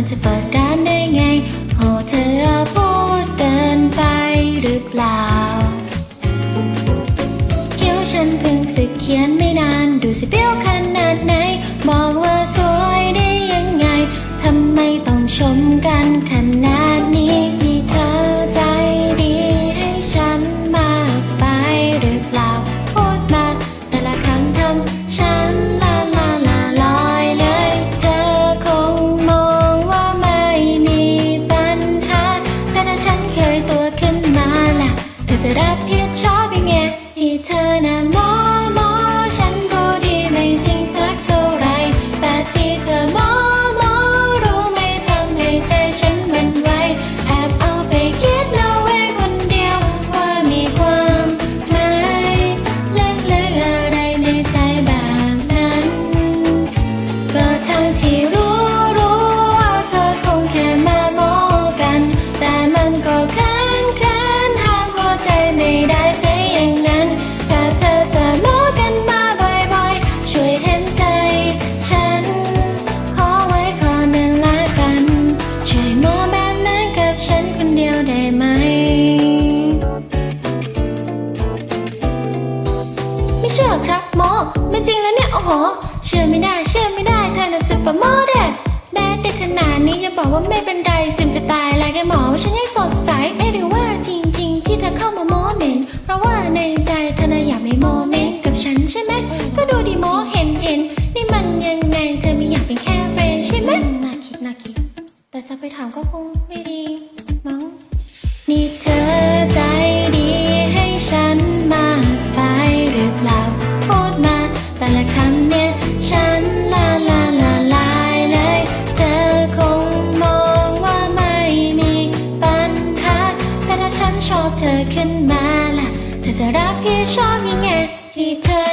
ันจะเปิดร้านได้ไงโอเธอพูดเดินไปหรือเปล่า เขียวฉันเพิ่งฝึกเขียนไม่นาน ดูสิเปี้ยวขนาดไหน บอกว่า did I here, child. ชื่อไม่ได้เชื่อไม่ได้เธอน่ะซุปเปอร์โมเดลแบดได้ขนาดนี้อย่าบอกว่าไม่เป็นไรสิมจะตายลายแกหมอว่าฉันยังสดใสเอ๊หรือว่าจริง ๆ ที่เธอเข้ามาโมเมนต์เพราะว่าในใจเธอน่ะอยากมีโมเมนต์กับฉันใช่ไหมก็ดูดีโมเห็นเห็นนี่มันยังไงเธอไม่อยากเป็นแค่เฟรนใช่ไหมน่าคิดน่าคิดแต่จะไปถามก็คงไม่ เธอขึ้นมาล่ะ เธอจะรักพี่ชอบยังไงที่เธอ